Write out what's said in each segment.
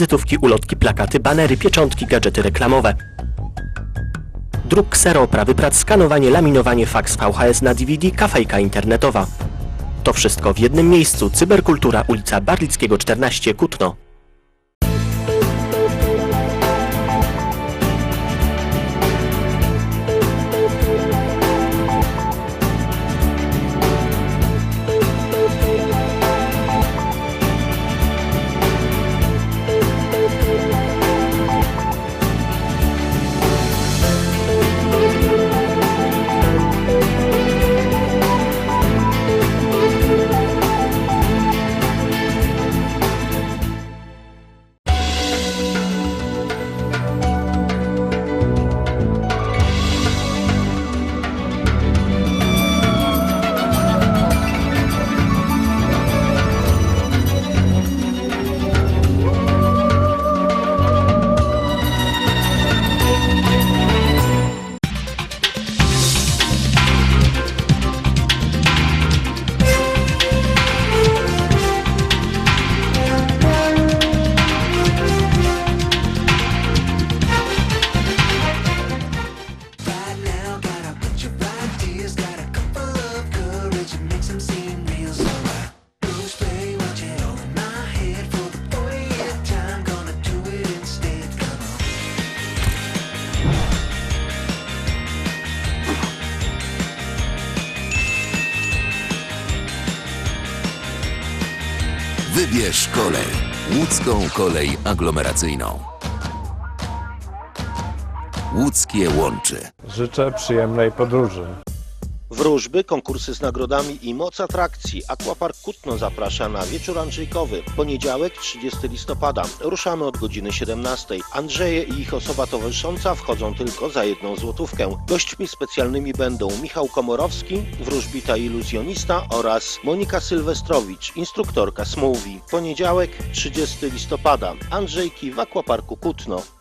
Wizytówki, ulotki, plakaty, banery, pieczątki, gadżety reklamowe. Druk ksero, oprawy prac, skanowanie, laminowanie, faks VHS na DVD, kafejka internetowa. To wszystko w jednym miejscu. Cyberkultura, ulica Barlickiego 14, Kutno. Wybierz kolej. Łódzką kolej aglomeracyjną. Łódzkie łączy. Życzę przyjemnej podróży. Wróżby, konkursy z nagrodami i moc atrakcji. Aquapark Kutno zaprasza na wieczór Andrzejkowy. Poniedziałek, 30 listopada. Ruszamy od godziny 17. Andrzeje i ich osoba towarzysząca wchodzą tylko za jedną złotówkę. Gośćmi specjalnymi będą Michał Komorowski, wróżbita iluzjonista oraz Monika Sylwestrowicz, instruktorka Smówi. Poniedziałek, 30 listopada. Andrzejki w Aquaparku Kutno.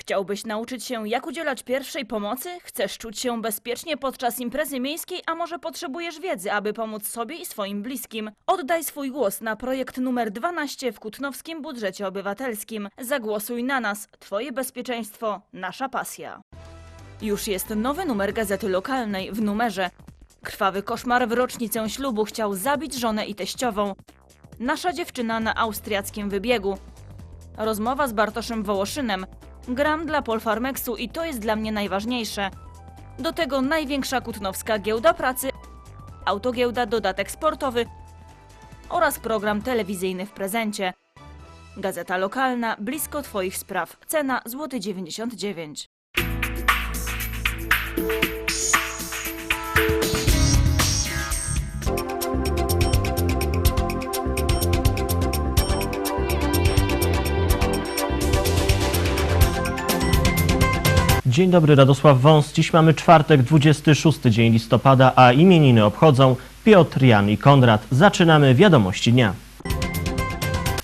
Chciałbyś nauczyć się, jak udzielać pierwszej pomocy? Chcesz czuć się bezpiecznie podczas imprezy miejskiej, a może potrzebujesz wiedzy, aby pomóc sobie i swoim bliskim? Oddaj swój głos na projekt numer 12 w Kutnowskim Budżecie Obywatelskim. Zagłosuj na nas. Twoje bezpieczeństwo, nasza pasja. Już jest nowy numer gazety lokalnej w numerze. Krwawy koszmar w rocznicę ślubu chciał zabić żonę i teściową. Nasza dziewczyna na austriackim wybiegu. Rozmowa z Bartoszem Wołoszynem. Gram dla Polfarmexu i to jest dla mnie najważniejsze. Do tego największa kutnowska giełda pracy, autogiełda dodatek sportowy oraz program telewizyjny w prezencie. Gazeta lokalna, blisko Twoich spraw. Cena złoty 99. Dzień dobry, Radosław Wąs. Dziś mamy czwartek, 26 dzień listopada, a imieniny obchodzą Piotr, Jan i Konrad. Zaczynamy wiadomości dnia.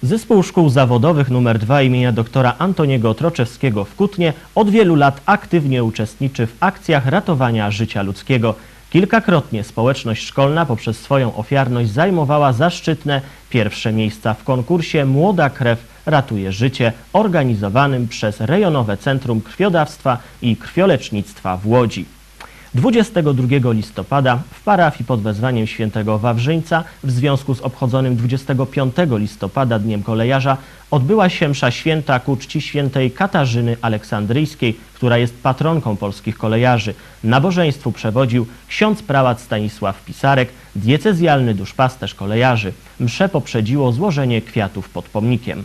Zespół Szkół Zawodowych nr 2 imienia doktora Antoniego Troczewskiego w Kutnie od wielu lat aktywnie uczestniczy w akcjach ratowania życia ludzkiego. Kilkakrotnie społeczność szkolna poprzez swoją ofiarność zajmowała zaszczytne pierwsze miejsca w konkursie Młoda Krew ratuje życie organizowanym przez Rejonowe Centrum Krwiodawstwa i Krwiolecznictwa w Łodzi. 22 listopada w parafii pod wezwaniem świętego Wawrzyńca w związku z obchodzonym 25 listopada Dniem Kolejarza odbyła się msza święta ku czci świętej Katarzyny Aleksandryjskiej, która jest patronką polskich kolejarzy. Nabożeństwu przewodził ksiądz prałat Stanisław Pisarek, diecezjalny duszpasterz kolejarzy. Msze poprzedziło złożenie kwiatów pod pomnikiem.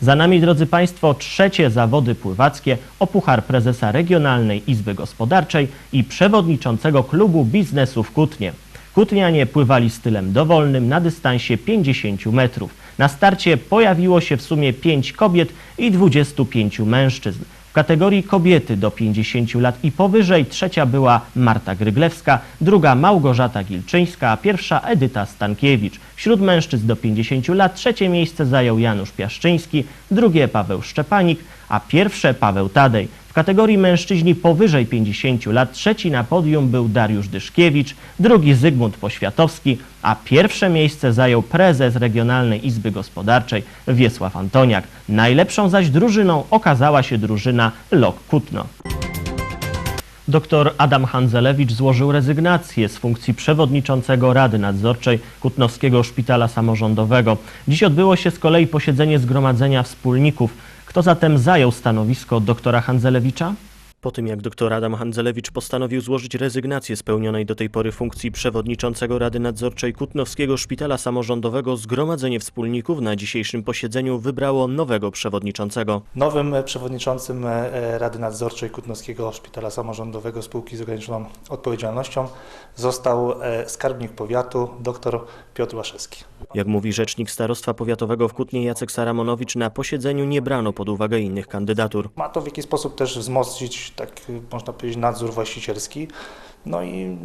Za nami, drodzy Państwo, trzecie zawody pływackie o Puchar Prezesa Regionalnej Izby Gospodarczej i przewodniczącego klubu biznesu w Kutnie. Kutnianie pływali stylem dowolnym na dystansie 50 metrów. Na starcie pojawiło się w sumie 5 kobiet i 25 mężczyzn. W kategorii kobiety do 50 lat i powyżej trzecia była Marta Gryglewska, druga Małgorzata Gilczyńska, a pierwsza Edyta Stankiewicz. Wśród mężczyzn do 50 lat trzecie miejsce zajął Janusz Piaszczyński, drugie Paweł Szczepanik, a pierwsze Paweł Tadej. W kategorii mężczyźni powyżej 50 lat trzeci na podium był Dariusz Dyszkiewicz, drugi Zygmunt Poświatowski, a pierwsze miejsce zajął prezes Regionalnej Izby Gospodarczej Wiesław Antoniak. Najlepszą zaś drużyną okazała się drużyna LOK Kutno. Dr Adam Handzelewicz złożył rezygnację z funkcji przewodniczącego Rady Nadzorczej Kutnowskiego Szpitala Samorządowego. Dziś odbyło się z kolei posiedzenie Zgromadzenia Wspólników. Kto zatem zajął stanowisko doktora Handzelewicza? Po tym jak dr Adam Handzelewicz postanowił złożyć rezygnację z pełnionej do tej pory funkcji przewodniczącego Rady Nadzorczej Kutnowskiego Szpitala Samorządowego, Zgromadzenie Wspólników na dzisiejszym posiedzeniu wybrało nowego przewodniczącego. Nowym e, przewodniczącym e, Rady Nadzorczej Kutnowskiego Szpitala Samorządowego Spółki z ograniczoną odpowiedzialnością został e, skarbnik powiatu dr Piotr Łaszewski. Jak mówi rzecznik Starostwa Powiatowego w Kutnie Jacek Saramonowicz, na posiedzeniu nie brano pod uwagę innych kandydatur. Ma to w jakiś sposób też wzmocnić, tak można powiedzieć, nadzór właścicielski. No i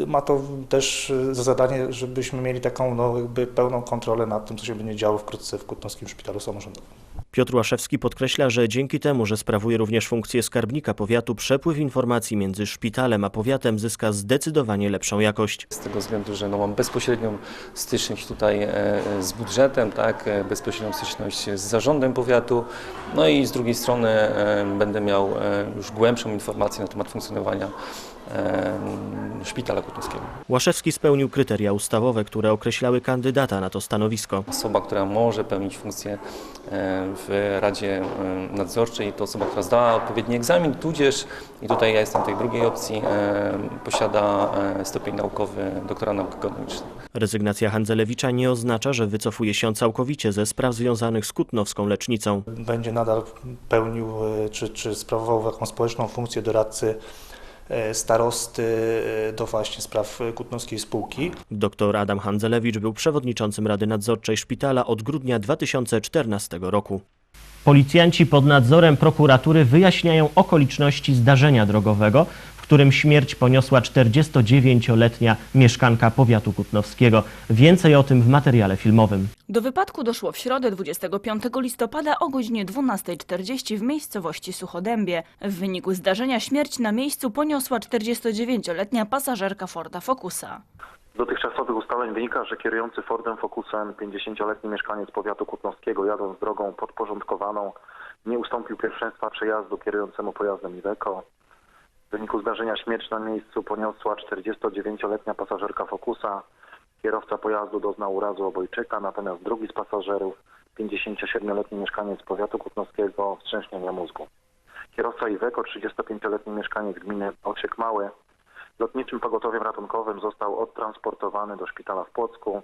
y, ma to też za zadanie, żebyśmy mieli taką no, jakby pełną kontrolę nad tym, co się będzie działo wkrótce w Kutnowskim Szpitalu Samorządowym. Piotr Łaszewski podkreśla, że dzięki temu, że sprawuje również funkcję skarbnika powiatu, przepływ informacji między szpitalem a powiatem zyska zdecydowanie lepszą jakość. Z tego względu, że no mam bezpośrednią styczność tutaj e, z budżetem, tak, e, bezpośrednią styczność z zarządem powiatu, no i z drugiej strony e, będę miał e, już głębszą informację na temat funkcjonowania e, szpitala kutnowskiego. Łaszewski spełnił kryteria ustawowe, które określały kandydata na to stanowisko. Osoba, która może pełnić funkcję e, w Radzie e, Nadzorczej, to osoba, która zdała odpowiedni egzamin, tudzież, i tutaj ja jestem tej drugiej opcji, e, posiada e, stopień naukowy doktora nauk ekonomicznych. Rezygnacja Handzelewicza nie oznacza, że wycofuje się całkowicie ze spraw związanych z kutnowską lecznicą. Będzie nadal pełnił czy, czy sprawował taką społeczną funkcję doradcy starosty do właśnie spraw Kutnowskiej Spółki. Dr Adam Handzelewicz był przewodniczącym Rady Nadzorczej Szpitala od grudnia 2014 roku. Policjanci pod nadzorem prokuratury wyjaśniają okoliczności zdarzenia drogowego, w którym śmierć poniosła 49-letnia mieszkanka powiatu kutnowskiego. Więcej o tym w materiale filmowym. Do wypadku doszło w środę 25 listopada o godzinie 12.40 w miejscowości Suchodębie. W wyniku zdarzenia śmierć na miejscu poniosła 49-letnia pasażerka Forda Focusa. Dotychczasowych ustaleń wynika, że kierujący Fordem Focusem 50-letni mieszkaniec powiatu kutnowskiego jadąc drogą podporządkowaną nie ustąpił pierwszeństwa przejazdu kierującemu pojazdem Iveco. W wyniku zdarzenia śmierć na miejscu poniosła 49-letnia pasażerka Focusa. Kierowca pojazdu doznał urazu obojczyka, natomiast drugi z pasażerów, 57-letni mieszkaniec powiatu kutnowskiego, wstrząśnienia mózgu. Kierowca Iveco, 35-letni mieszkaniec gminy Osiek Mały, Lotniczym pogotowiem ratunkowym został odtransportowany do szpitala w Płocku.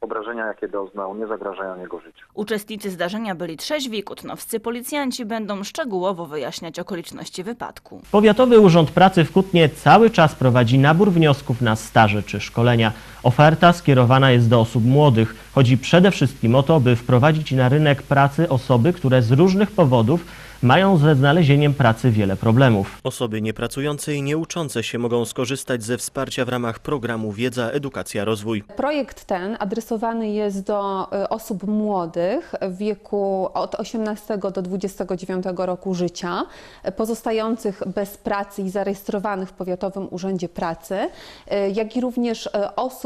Obrażenia, jakie doznał, nie zagrażają jego życiu. Uczestnicy zdarzenia byli trzeźwi, kutnowscy policjanci będą szczegółowo wyjaśniać okoliczności wypadku. Powiatowy Urząd Pracy w Kutnie cały czas prowadzi nabór wniosków na staże czy szkolenia. Oferta skierowana jest do osób młodych. Chodzi przede wszystkim o to, by wprowadzić na rynek pracy osoby, które z różnych powodów mają ze znalezieniem pracy wiele problemów. Osoby niepracujące i nieuczące się mogą skorzystać ze wsparcia w ramach programu Wiedza, Edukacja, Rozwój. Projekt ten adresowany jest do y, osób młodych w wieku od 18 do 29 roku życia, y, pozostających bez pracy i zarejestrowanych w Powiatowym Urzędzie Pracy, y, jak i również y,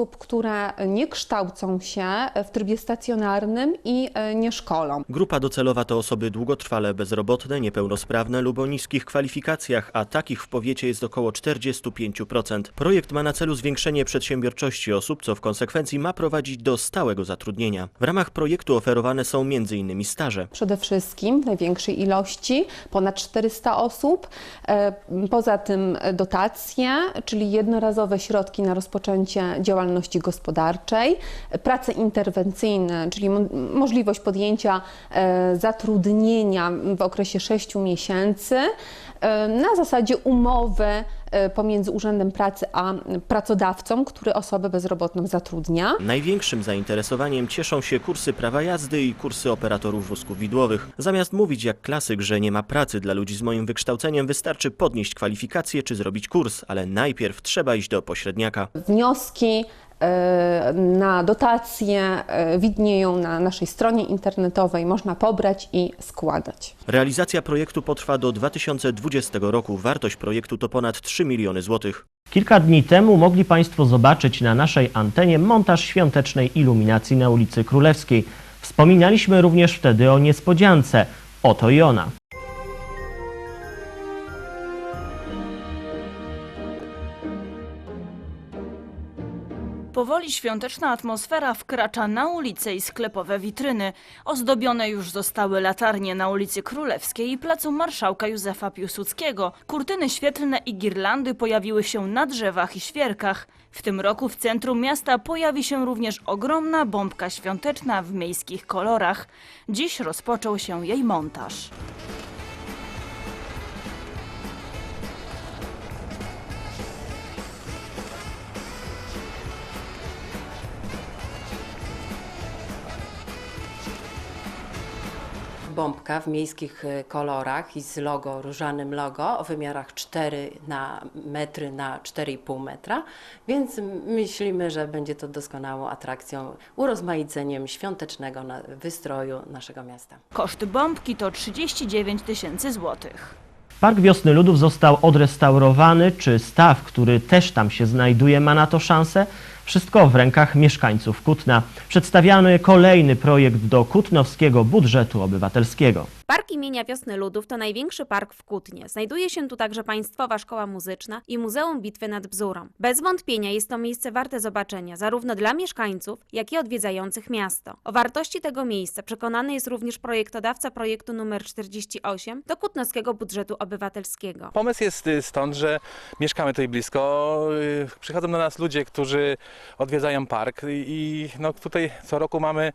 osób, które nie kształcą się w trybie stacjonarnym i y, nie szkolą. Grupa docelowa to osoby długotrwale bezrobotne, niepełnosprawne lub o niskich kwalifikacjach, a takich w powiecie jest około 45%. Projekt ma na celu zwiększenie przedsiębiorczości osób, co w konsekwencji ma prowadzić do stałego zatrudnienia. W ramach projektu oferowane są m.in. staże. Przede wszystkim w największej ilości, ponad 400 osób. E, Poza tym e, dotacje, czyli jednorazowe środki na rozpoczęcie działalności gospodarczej, e, prace interwencyjne, czyli mo- możliwość podjęcia e, zatrudnienia w okresie 6 miesięcy e, na zasadzie umowy e, pomiędzy Urzędem Pracy a pracodawcą, który osobę bezrobotną zatrudnia. Największym zainteresowaniem cieszą się kursy prawa jazdy i kursy operatorów wózków widłowych. Zamiast mówić jak klasyk, że nie ma pracy dla ludzi z moim wykształceniem, wystarczy podnieść kwalifikacje czy zrobić kurs, ale najpierw trzeba iść do pośredniaka. Wnioski na dotacje e, widnieją na naszej stronie internetowej, można pobrać i składać. Realizacja projektu potrwa do 2020 roku. Wartość projektu to ponad 3 miliony złotych. Kilka dni temu mogli Państwo zobaczyć na naszej antenie montaż świątecznej iluminacji na ulicy Królewskiej. Wspominaliśmy również wtedy o niespodziance. Oto i ona. Powoli świąteczna atmosfera wkracza na ulice i sklepowe witryny. Ozdobione już zostały latarnie na ulicy Królewskiej i placu Marszałka Józefa Piłsudskiego. Kurtyny świetlne i girlandy pojawiły się na drzewach i świerkach. W tym roku w centrum miasta pojawi się również ogromna bombka świąteczna w miejskich kolorach. Dziś rozpoczął się jej montaż. Bombka w miejskich e, kolorach i z logo, różanym logo o wymiarach 4 na metry na 4,5 metra, więc myślimy, że będzie to doskonałą atrakcją, urozmaiceniem świątecznego na- wystroju naszego miasta. Koszt bombki to 39 tysięcy złotych. Park Wiosny Ludów został odrestaurowany, czy staw, który też tam się znajduje, ma na to szansę? Wszystko w rękach mieszkańców Kutna. Przedstawiany kolejny projekt do kutnowskiego budżetu obywatelskiego. Park imienia Wiosny Ludów to największy park w Kutnie. Znajduje się tu także Państwowa Szkoła Muzyczna i Muzeum Bitwy nad Bzurą. Bez wątpienia jest to miejsce warte zobaczenia zarówno dla mieszkańców, jak i odwiedzających miasto. O wartości tego miejsca przekonany jest również projektodawca projektu numer 48 do Kutnowskiego Budżetu Obywatelskiego. Pomysł jest y, stąd, że mieszkamy tutaj blisko. y, Przychodzą do nas ludzie, którzy odwiedzają park i- no, tutaj co roku mamy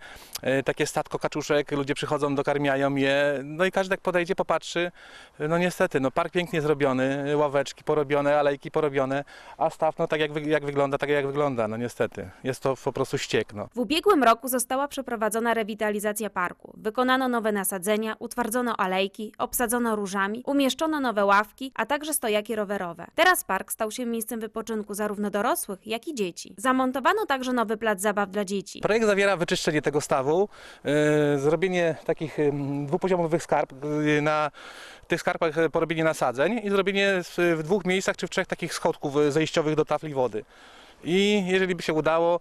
y, takie statko kaczuszek, ludzie przychodzą, dokarmiają je, no i każdy jak podejdzie, popatrzy, no niestety, no park pięknie zrobiony, ławeczki porobione, alejki porobione, a staw no tak jak, jak wygląda, tak jak wygląda, no niestety. Jest to po prostu ściek, no. W ubiegłym roku została przeprowadzona rewitalizacja parku. Wykonano nowe nasadzenia, utwardzono alejki, obsadzono różami, umieszczono nowe ławki, a także stojaki rowerowe. Teraz park stał się miejscem wypoczynku zarówno dorosłych, jak i dzieci. Zamontowano także nowy plac zabaw dla dzieci. Projekt zawiera wyczyszczenie tego stawu, y, zrobienie takich dwupoziomowych skarp, y, na tych skarpach y, porobienie nasadzeń i zrobienie w dwóch miejscach czy w trzech takich schodków y, zejściowych do tafli wody. I jeżeli by się udało,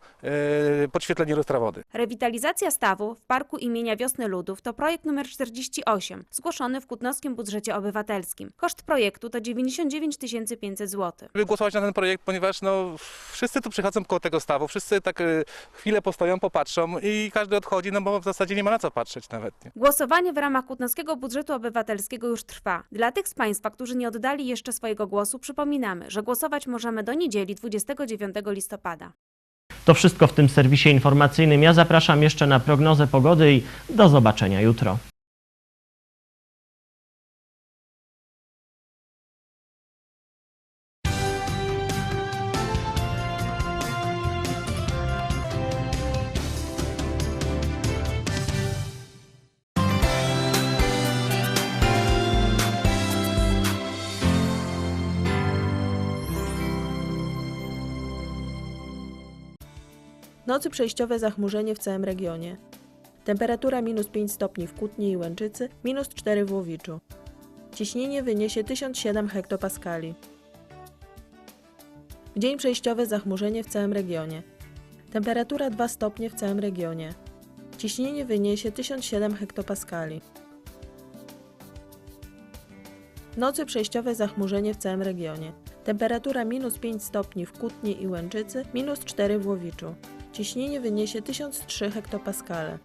y, podświetlenie lustra wody. Rewitalizacja stawu w Parku imienia Wiosny Ludów to projekt numer 48, zgłoszony w Kutnowskim Budżecie Obywatelskim. Koszt projektu to 99 500 zł. Żeby głosować na ten projekt, ponieważ no, wszyscy tu przychodzą koło tego stawu, wszyscy tak y, chwilę postoją, popatrzą i każdy odchodzi, no bo w zasadzie nie ma na co patrzeć nawet. Nie? Głosowanie w ramach Kutnowskiego Budżetu Obywatelskiego już trwa. Dla tych z Państwa, którzy nie oddali jeszcze swojego głosu, przypominamy, że głosować możemy do niedzieli 29 listopada. To wszystko w tym serwisie informacyjnym. Ja zapraszam jeszcze na prognozę pogody i do zobaczenia jutro. Nocy przejściowe zachmurzenie w całym regionie. Temperatura minus 5 stopni w Kutnie i Łęczycy, minus 4 w Łowiczu. Ciśnienie wyniesie 1007 hektopaskali. Dzień przejściowy zachmurzenie w całym regionie. Temperatura 2 stopnie w całym regionie. Ciśnienie wyniesie 1007 hektopaskali. Nocy przejściowe zachmurzenie w całym regionie. Temperatura minus 5 stopni w Kutnie i Łęczycy, minus 4 w Łowiczu. Ciśnienie wyniesie 1003 hektopaskale.